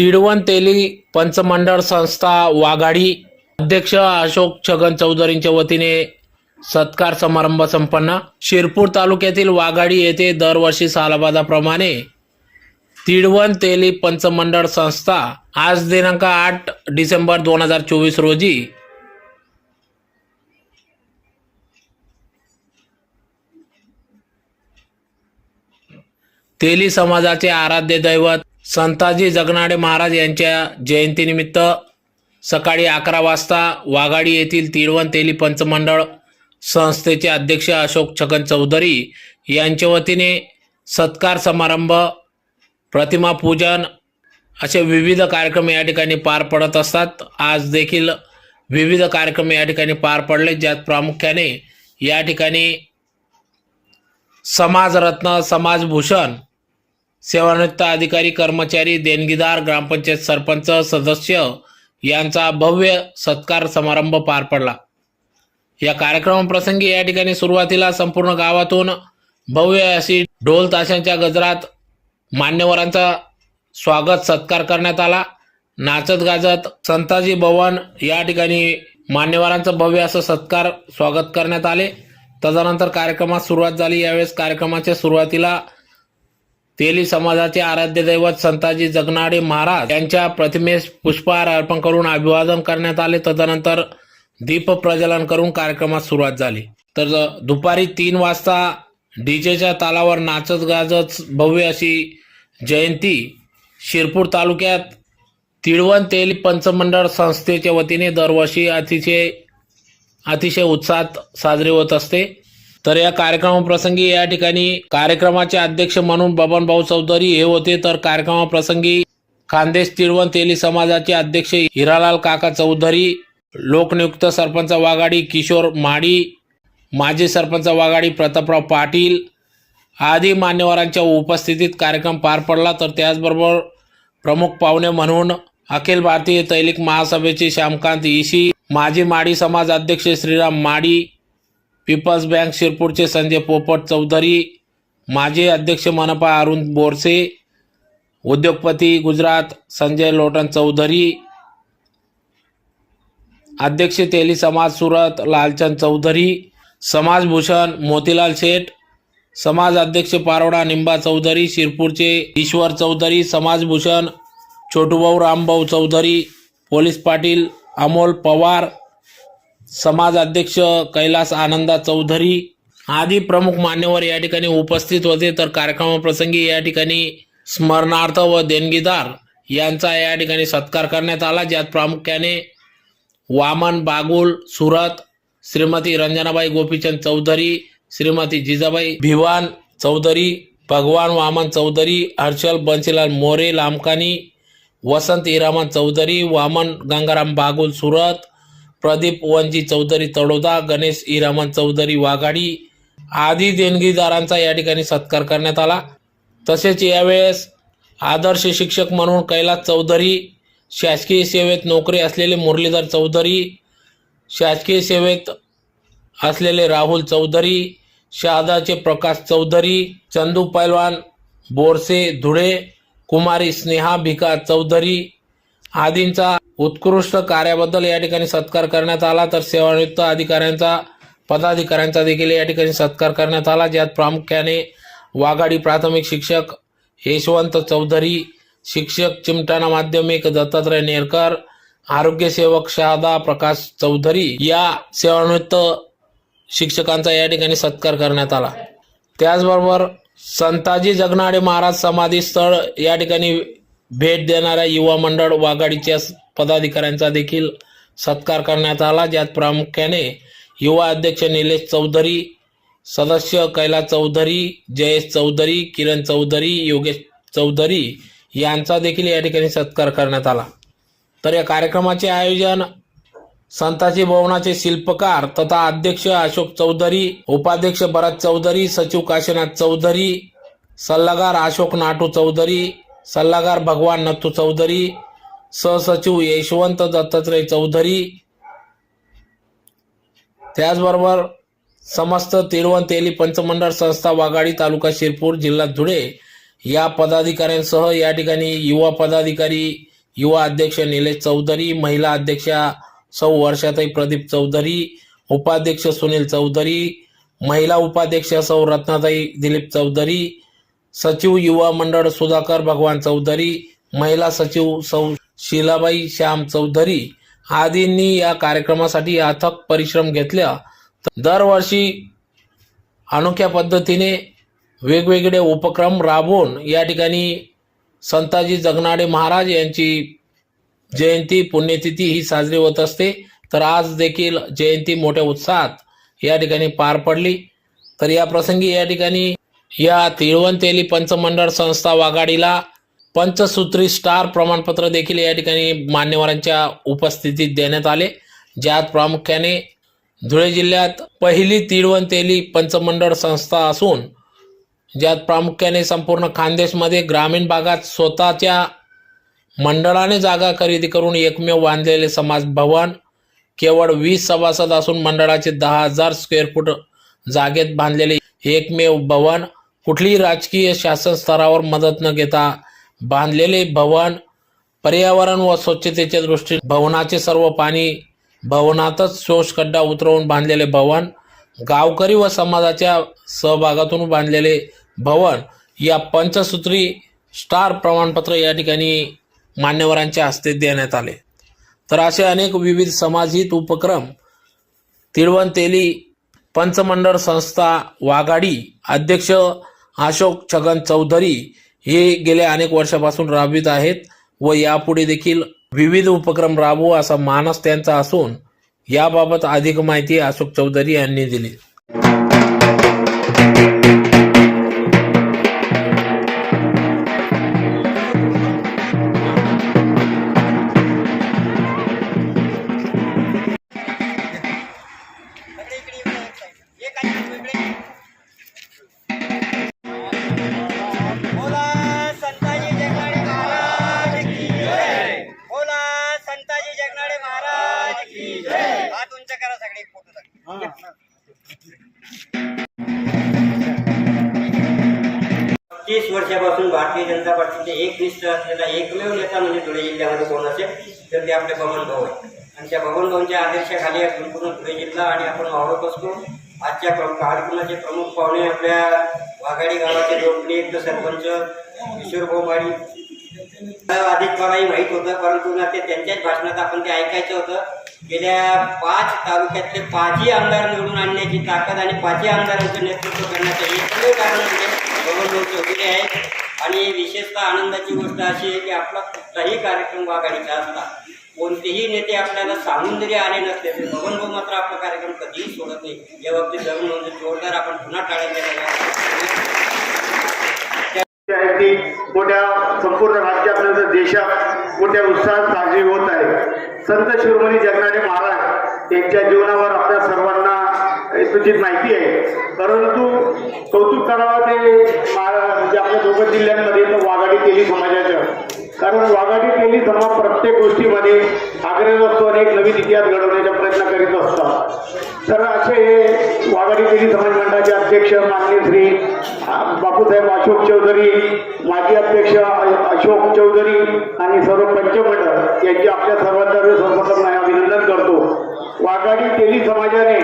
तिडवंतेली पंचमंडळ संस्था वाघाडी अध्यक्ष अशोक छगन चौधरींच्या वतीने सत्कार समारंभ संपन्न. शिरपूर तालुक्यातील वाघाडी येथे दरवर्षी सालाबादाप्रमाणे तिडवण तेली पंचमंडळ संस्था आज दिनांक आठ डिसेंबर दोन हजार चोवीस रोजी तेली समाजाचे आराध्य दैवत संताजी जगनाडे महाराज यांच्या जयंतीनिमित्त सकाळी अकरा वाजता वाघाडी येथील तिळवण तेली पंचमंडळ संस्थेचे अध्यक्ष अशोक छगन चौधरी यांच्या वतीने सत्कार समारंभ प्रतिमा पूजन असे विविध कार्यक्रम या ठिकाणी पार पडत असतात. आज देखील विविध कार्यक्रम या ठिकाणी पार पडले ज्यात प्रामुख्याने या ठिकाणी समाजरत्न समाजभूषण सेवानिवृत्त अधिकारी कर्मचारी देणगीदार ग्रामपंचायत सरपंच सदस्य यांचा भव्य सत्कार समारंभ पार पडला. या कार्यक्रमाप्रसंगी या ठिकाणी सुरुवातीला संपूर्ण गावातून भव्य अशी ढोल ताशांच्या गजरात मान्यवरांचा स्वागत सत्कार करण्यात आला. नाचत गाजत संताजी भवन या ठिकाणी मान्यवरांचं भव्य असं सत्कार स्वागत करण्यात आले. तदनंतर कार्यक्रमात सुरुवात झाली. यावेळेस कार्यक्रमाच्या सुरुवातीला तेली समाजाचे आराध्य दैवत संताजी जगनाडे महाराज यांच्या प्रतिमेस पुष्पहार अर्पण करून अभिवादन करण्यात आले. तदनंतर दीप प्रज्वलन करून कार्यक्रमात सुरुवात झाली. तर दुपारी तीन वाजता डीजेच्या तालावर नाचत गाजत भव्य अशी जयंती शिरपूर तालुक्यात तिळवण तेल पंचमंडळ संस्थेच्या वतीने दरवर्षी अतिशय अतिशय उत्साहात साजरी होत असते. तर या कार्यक्रमाप्रसंगी या ठिकाणी कार्यक्रमाचे अध्यक्ष म्हणून बबनभाऊ चौधरी हे होते. तर कार्यक्रमाप्रसंगी खानदेश तिळवण तेली समाजाचे अध्यक्ष हिरालाल काका चौधरी लोकनियुक्त सरपंच वाघाडी किशोर माडी माजी सरपंच वाघाडी प्रतापराव पाटील आदी मान्यवरांच्या उपस्थितीत कार्यक्रम पार पडला. तर त्याचबरोबर प्रमुख पाहुणे म्हणून अखिल भारतीय तैलिक महासभेचे श्यामकांत ईशी माजी माडी समाज अध्यक्ष श्रीराम माडी पीपल्स बँक शिरपूरचे संजय पोपट चौधरी माजी अध्यक्ष मनपा अरुण बोरसे उद्योगपती गुजरात संजय लोटन चौधरी अध्यक्ष तेली समाज सुरत लालचंद चौधरी समाजभूषण मोतीलाल शेठ समाज अध्यक्ष पारोडा निंबा चौधरी शिरपूरचे ईश्वर चौधरी समाजभूषण छोटूभाऊ रामभाऊ चौधरी पोलीस पाटील अमोल पवार समाज अध्यक्ष कैलास आनंदा चौधरी आदी प्रमुख मान्यवर या ठिकाणी उपस्थित होते. तर कार्यक्रमाप्रसंगी या ठिकाणी स्मरणार्थ व देणगीदार यांचा या ठिकाणी सत्कार करण्यात आला. ज्यात प्रामुख्याने वामन बागुल सुरत श्रीमती रंजनाबाई गोपीचंद चौधरी श्रीमती जिजाबाई भिवान चौधरी भगवान वामन चौधरी हर्षल बन्सीलाल मोरे लामकानी वसंत हिरामन चौधरी वामन गंगाराम बागुल सुरत प्रदीप वनजी चौधरी तळोदा गणेश इरामन चौधरी वाघाडी आदी देणगीदारांचा या ठिकाणी सत्कार करण्यात आला. तसेच यावेळेस आदर्श शिक्षक म्हणून कैलास चौधरी शासकीय सेवेत नोकरी असलेले मुरलीधर चौधरी शासकीय सेवेत असलेले राहुल चौधरी शहादाचे प्रकाश चौधरी चंदू पैलवान बोरसे धुळे कुमारी स्नेहा भिका चौधरी आदींचा उत्कृष्ट कार्याबद्दल या ठिकाणी सत्कार करण्यात आला. तर सेवानिवृत्त अधिकाऱ्यांचा पदाधिकाऱ्यांचा देखील या ठिकाणी सत्कार करण्यात आला. ज्यात प्रामुख्याने वाघाडी प्राथमिक शिक्षक यशवंत चौधरी शिक्षक चिमटाणा माध्यमिक दत्तात्रय नेरकर आरोग्य सेवक शहादा प्रकाश चौधरी या सेवानिवृत्त शिक्षकांचा या ठिकाणी सत्कार करण्यात आला. त्याचबरोबर संताजी जगनाडे महाराज समाधी स्थळ या ठिकाणी भेट देणाऱ्या युवा मंडळ वाघाडीच्या पदाधिकाऱ्यांचा देखील सत्कार करण्यात आला. ज्यात प्रामुख्याने युवा अध्यक्ष निलेश चौधरी सदस्य कैलास चौधरी जयेश चौधरी किरण चौधरी योगेश चौधरी यांचा देखील या ठिकाणी सत्कार करण्यात आला. तर या कार्यक्रमाचे आयोजन संताजी भवनाचे शिल्पकार तथा अध्यक्ष अशोक चौधरी उपाध्यक्ष भरत चौधरी सचिव काशीनाथ चौधरी सल्लागार अशोक नाटू चौधरी सल्लागार भगवान नथू चौधरी सहसचिव यशवंत दत्तात्रय चौधरी. त्याचबरोबर समस्त तिरुवन तेली पंचमंडळ संस्था वाघाडी तालुका शिरपूर जिल्हा धुळे. या पदाधिकाऱ्यांसह या ठिकाणी युवा पदाधिकारी युवा अध्यक्ष निलेश चौधरी महिला अध्यक्षा सौ वर्षाताई प्रदीप चौधरी उपाध्यक्ष सुनील चौधरी महिला उपाध्यक्ष सौ रत्नाताई दिलीप चौधरी सचिव युवा मंडळ सुधाकर भगवान चौधरी महिला सचिव सौ शीलाबाई श्याम चौधरी आदींनी या कार्यक्रमासाठी अथक परिश्रम घेतल्या. दरवर्षी अनोख्या पद्धतीने वेगवेगळे उपक्रम राबवून या ठिकाणी संताजी जगनाडे महाराज यांची जयंती पुण्यतिथी ही साजरी होत असते. तर आज देखील जयंती मोठ्या उत्साहात या ठिकाणी पार पडली. तर या प्रसंगी या ठिकाणी या तिळवंतेली पंचमंडळ संस्था वाघाडीला पंचसूत्री स्टार प्रमाणपत्र देखील या ठिकाणी मान्यवरांच्या उपस्थितीत देण्यात आले. ज्यात प्रामुख्याने धुळे जिल्ह्यात पहिली तिळवंतेली पंचमंडळ संस्था असून ज्यात प्रामुख्याने संपूर्ण खानदेशमध्ये ग्रामीण भागात स्वतःच्या मंडळाने जागा खरेदी करून एकमेव बांधलेले समाज भवन केवळ वीस सभासद असून मंडळाचे दहा हजार स्क्वेअर फूट जागेत बांधलेले एकमेव भवन कुठलीही राजकीय शासन स्तरावर मदत न घेता बांधलेले भवन पर्यावरण व स्वच्छतेच्या दृष्टीने भवनाचे सर्व पाणी भवनातच शोषखड्डा उतरवून बांधलेले भवन गावकरी व समाजाच्या सहभागातून बांधलेले भवन या पंचसूत्री स्टार प्रमाणपत्र या ठिकाणी मान्यवरांच्या हस्ते देण्यात आले. तर असे अनेक विविध समाजहित उपक्रम तिळवंतेली पंचमंडळ संस्था वाघाडी अध्यक्ष अशोक छगन चौधरी हे गेल्या अनेक वर्षापासून राबवित आहेत व यापुढे देखील विविध उपक्रम राबवू असा मानस त्यांचा असून याबाबत अधिक माहिती अशोक चौधरी यांनी दिली. तीस वर्षापासून भारतीय जनता पार्टीचे एक निष्ठ असलेला एकमेव नेता म्हणजे धुळे जिल्ह्यामध्ये कोण असेल तर ते आपले बबन भाऊ आहे आणि त्या बबन भाऊंच्या आदर्शाखाली संपूर्ण धुळे जिल्हा आणि आपण वावरत असतो आजच्या प्र- कार्यक्रमाचे प्रमुख पाहुणे आपल्या वाघाडी गावाचे लोकप्रिय सरपंच किशोरभाऊ माळी अधिक मलाही माहीत होतं परंतु ना ते त्यांच्याच भाषणात आपण ते ऐकायचं होतं. गेल्या पाच तालुक्यातले पाचही आमदार निवडून आणण्याची ताकद आणि पाचही आमदारांचं नेतृत्व करण्याचं एकमेव कारण म्हणजे बबनभाऊ चौधरी आहे. आणि विशेषतः आनंदाची गोष्ट अशी आहे की आपला कुठलाही कार्यक्रम वाघाडीचा असला कोणतेही नेते आपल्याला सांगून जरी आले नसले तरी बबनभाऊ मात्र आपला कार्यक्रम कधीही सोडत नाही. या बाबतीत धरून म्हणजे जोरदार आपण पुन्हा टाळ्या द्यायला मोठ्या संपूर्ण राज्यापर्यंत देशात मोठ्या उत्साहात साजरी होत आहे. संत शिरोमणी जगनाडे महाराज यांच्या जीवनावर आपल्या सर्वांना तुझी माहिती आहे. परंतु कौतुक करावं ते म्हणजे आपल्या दोघं जिल्ह्यांमध्ये तर वाघाडी तेली समाजाचं. कारण वाघाडी तेली समाज प्रत्येक गोष्टीमध्ये आग्रह असतो आणि एक नवीन इतिहास घडवण्याचा प्रयत्न करीत असतात. तर असे हे वाघाडी तेली समाज मंडळाचे अध्यक्ष माननीय श्री बापूसाहेब अशोक चौधरी माजी अध्यक्ष अशोक चौधरी आणि सर्व पंचमंडळ यांचे आपल्या सर्वांतर्फे सर्वप्रथम अभिनंदन करतो. वाघाडी तेली समाजाने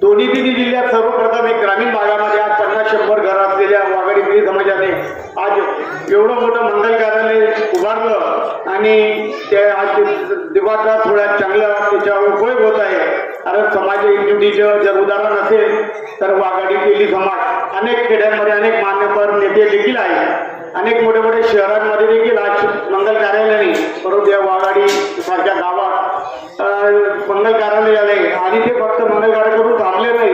दोन्ही तिन्ही जिल्ह्यात सर्वप्रथम एक ग्रामीण भागामध्ये आज पन्नास शंभर घर असलेल्या वाघाडी तेली समाजाने आज एवढं मोठं मंगल कार्यालय उभारलं आणि ते आज दिवाचा थोड्या चांगलं त्याचा उपयोग होत आहे कारण समाज एकजुटीचं जर उदाहरण असेल तर वाघाडी केली समाज. अनेक खेड्यांमध्ये अनेक मान्यवर नेते देखील आहेत. अनेक मोठे मोठे शहरांमध्ये देखील आज मंगल कार्यालयाने परंतु या वाघाडी सारख्या गावात मंगल कार्यालय आले आणि ते फक्त मंगल कार्य करून थांबले नाही.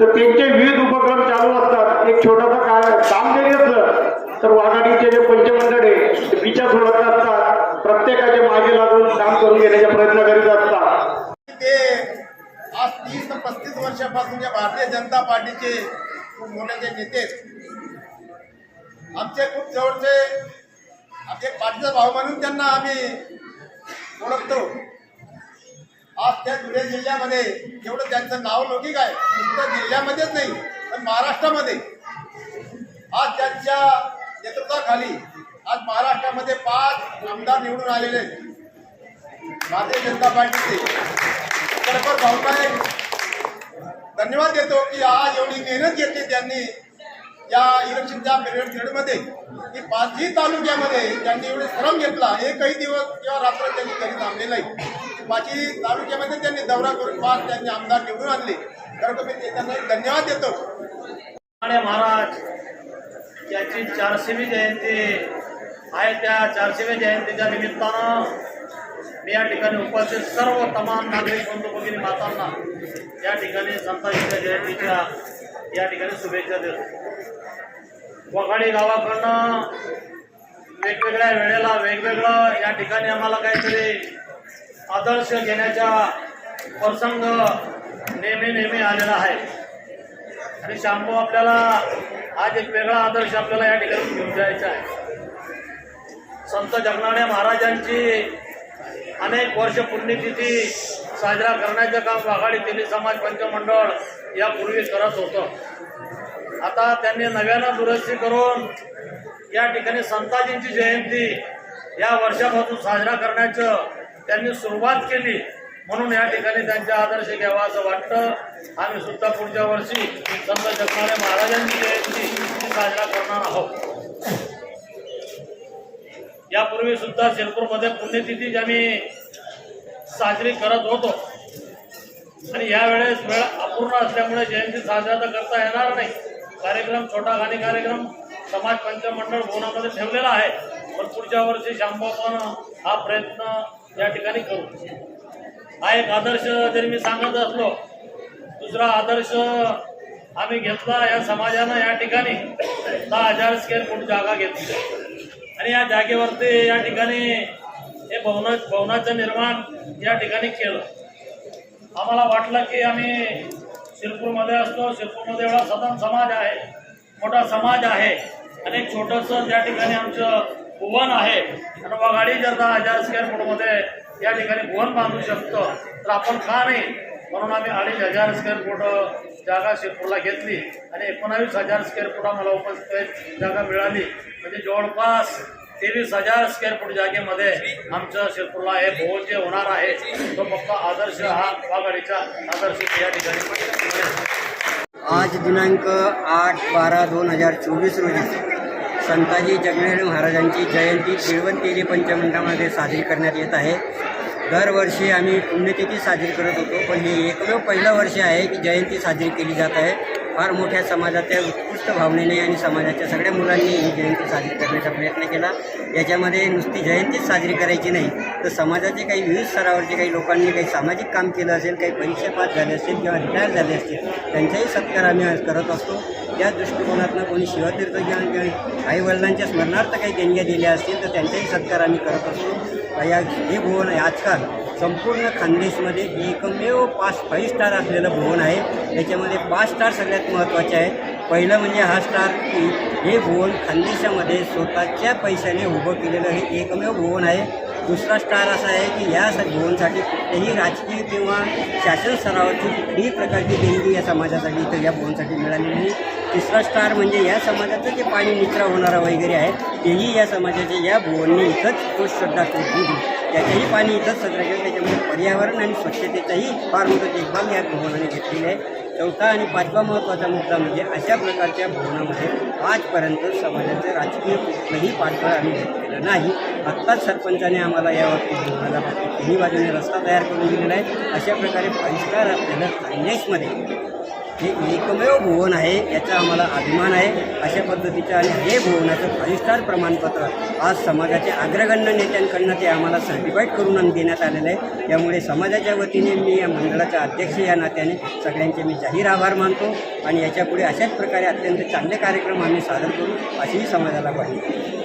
तर त्यांचे विविध उपक्रम चालू असतात. एक छोटासा काय काम जरी असलं तर वाघाडीचे जे पंचमंडळ आहे ते पिच्या सोडत असतात प्रत्येकाचे मागे लागून काम करून घेण्याचा प्रयत्न करीत असतात ते आज तीस ते पस्तीस वर्षापासून जे भारतीय जनता पार्टीचे खूप मोठे जे नेते. आमचे खूप जवळचे आमचे पाठीचा भाऊ म्हणून त्यांना आम्ही ओळखतो. आज त्या धुळे जिल्ह्यामध्ये एवढं त्यांचं नाव लौकिक आहे. नुसतं जिल्ह्यामध्येच नाही तर महाराष्ट्रामध्ये. आज त्यांच्या नेतृत्वाखाली आज महाराष्ट्रामध्ये पाच आमदार निवडून आलेले आहेत. भारतीय जनता पार्टीचे. तर भाऊसाहेब धन्यवाद देतो की आज एवढी मेहनत घेतली त्यांनी या इलेक्शनच्या पिरियड पिरियडमध्ये. की पाचही तालुक्यामध्ये त्यांनी एवढे श्रम घेतला. एकही दिवस किंवा रात्र त्यांनी घरी थांबले नाही. पाचही तालुक्यामध्ये त्यांनी दौरा करून पाच त्यांनी आमदार निवडून आणले. तर मी त्यांना धन्यवाद देतो. महाराज याची चारशेवी जयंती आहे. त्या चारशेव्या जयंतीच्या निमित्तानं मी या ठिकाणी उपस्थित सर्व तमाम नागरिक बंधू भगिनी मातांना या ठिकाणी संताजीच्या जयंतीच्या या ठिकाणी शुभेच्छा देतो. वघाडी गावाकडनं वेगवेगळ्या वेळेला वेगवेगळं या ठिकाणी आम्हाला काहीतरी आदर्श घेण्याचा प्रसंग नेहमी नेहमी आलेला आहे. आणि शांभू आपल्याला आज एक वेगळा आदर्श आपल्याला या ठिकाणी घेऊन जायचा आहे. संत जगनाडे महाराजांची अनेक वर्ष पुण्यतिथी साजरा करण्याचं काम वाघाडी तेली समाज पंचमंडळ यापूर्वी करत होतं. आता त्यांनी नव्यानं दुरुस्ती करून या ठिकाणी संताजींची जयंती या वर्षापासून साजरा करण्याचं त्यांनी सुरुवात केली. म्हणून या ठिकाणी त्यांच्या आदर्श घ्यावा असं वाटतं. आम्ही सुद्धा पुढच्या वर्षी संत जगणाऱ्या महाराजांची जयंती साजरा करणार आहोत. यापूर्वी सुद्धा शिरपूरमध्ये पुण्यतिथी आम्ही साजरी करत होतो. आणि यावेळेस वेळ अपूर्ण असल्यामुळे जयंती साजरा तर करता येणार नाही. कार्यक्रम छोटा घाणी कार्यक्रम समाज पंचमंडळ भवनामध्ये ठेवलेला आहे. पण पुढच्या वर्षी शांबा पण हा प्रयत्न या ठिकाणी करू. हा एक आदर्श जरी मी सांगत असलो दुसरा आदर्श आम्ही घेतला या समाजानं या ठिकाणी. दहा हजार स्क्वेअर फूट जागा घेतली? आणि या जागेवरती या ठिकाणी हे भवन भवनाचं निर्माण या ठिकाणी केलं. आम्हाला वाटलं की आम्ही शिरपूरमध्ये असतो. शिरपूरमध्ये एवढा सदन समाज आहे मोठा समाज आहे आणि एक छोटंसं त्या ठिकाणी आमचं भुवन आहे आणि वगाडी जर दहा हजार स्क्वेअर फूटमध्ये या ठिकाणी भुवन बांधू शकतो तर आपण का नाही म्हणून आम्ही अडीच हजार स्क्वेअर फूट जागा शिरपूरला घेतली आणि एकोणावीस हजार स्क्वेअर फूट आम्हाला उपस्थित जागा मिळाली. म्हणजे जवळपास तेवीस हजार स्क्वेअर फूट जागेमध्ये आमचं शिरपूरला हे भोज जे होणार आहे तो फक्त आदर्श हा वाघाडीचा आदर्श या ठिकाणी आज दिनांक आठ बारा दोन हजार चोवीस रोजी संताजी जगनाडे महाराजांची जयंती तिळवंतेली पंचमंडळामध्ये साजरी करण्यात येत आहे. दरवर्षी आम्ही पुण्यतिथी साजरी करत होतो पण हे एकमेव पहिलं वर्ष आहे की जयंती साजरी केली जात आहे. फार मोठ्या समाजाच्या उत्कृष्ट भावनेने आणि समाजाच्या सगळ्या मुलांनी ही जयंती साजरी करण्याचा प्रयत्न केला. याच्यामध्ये नुसती जयंतीच साजरी करायची नाही तर समाजाचे काही विविध स्तरावरचे काही लोकांनी काही सामाजिक काम केलं असेल काही परीक्षा पास झाले असतील किंवा रिटायर झाले असतील त्यांचाही सत्कार आम्ही करत असतो. त्या दृष्टिकोनातनं कोणी शिवतीर्थ ज्ञान किंवा आईवडिलांच्या स्मरणार्थ काही देणग्या दिल्या असतील तर त्यांचाही सत्कार आम्ही करत असतो. या हे भुवन आहे. आजकाल संपूर्ण खानदेशमध्ये एकमेव पाच फाईव्ह स्टार असलेलं भुवन आहे. याच्यामध्ये पाच स्टार सगळ्यात महत्त्वाचे आहे पहिलं म्हणजे हा स्टार की हे भुवन खानदेशामध्ये स्वतःच्या पैशाने उभं केलेलं हे एकमेव भुवन आहे. दुसरा स्टार असा आहे की या स- भुवनसाठी कुठल्याही राजकीय किंवा शासन स्तरावरची कुठलीही प्रकारची देणगी या समाजासाठी इथं या भुवनसाठी मिळाली नाही. तिसरा स्टार म्हणजे या समाजाचं जे पाणी निचरा होणारा वगैरे आहे तेही या समाजाच्या या भुवनने इथंच तो श्रद्धा दिली त्याचंही पाणी इथंच सगळं केलं त्याच्यामुळे पर्यावरण आणि स्वच्छतेचाही फार मोठं देखभाल या भुवनाने घेतलेली आहे. चौथा आणि पाचवा महत्त्वाचा मुद्दा म्हणजे अशा प्रकारच्या भवनामध्ये आजपर्यंत समाजाचं राजकीय कुठलंही पाठबळ आम्ही घेतलेलं नाही. आत्ताच सरपंचाने आम्हाला यावरती भवनाला तिन्ही बाजूने रस्ता तयार करून दिलेला आहे. अशा प्रकारे परिष्कार असलेलं खानदेशमध्ये हे एकमेव भुवन आहे याचा आम्हाला अभिमान आहे. अशा पद्धतीचं आणि हे भुवनाचं फाईव्ह प्रमाणपत्र आज समाजाच्या अग्रगण्य नेत्यांकडनं ते आम्हाला सर्टिफाईड करून आणि देण्यात आलेलं आहे. त्यामुळे समाजाच्या वतीने मी या मंडळाचा अध्यक्ष या नात्याने सगळ्यांचे मी जाहीर आभार मानतो आणि याच्यापुढे अशाच प्रकारे अत्यंत चांगले कार्यक्रम आम्ही सादर करू अशीही समाजाला पाहिजे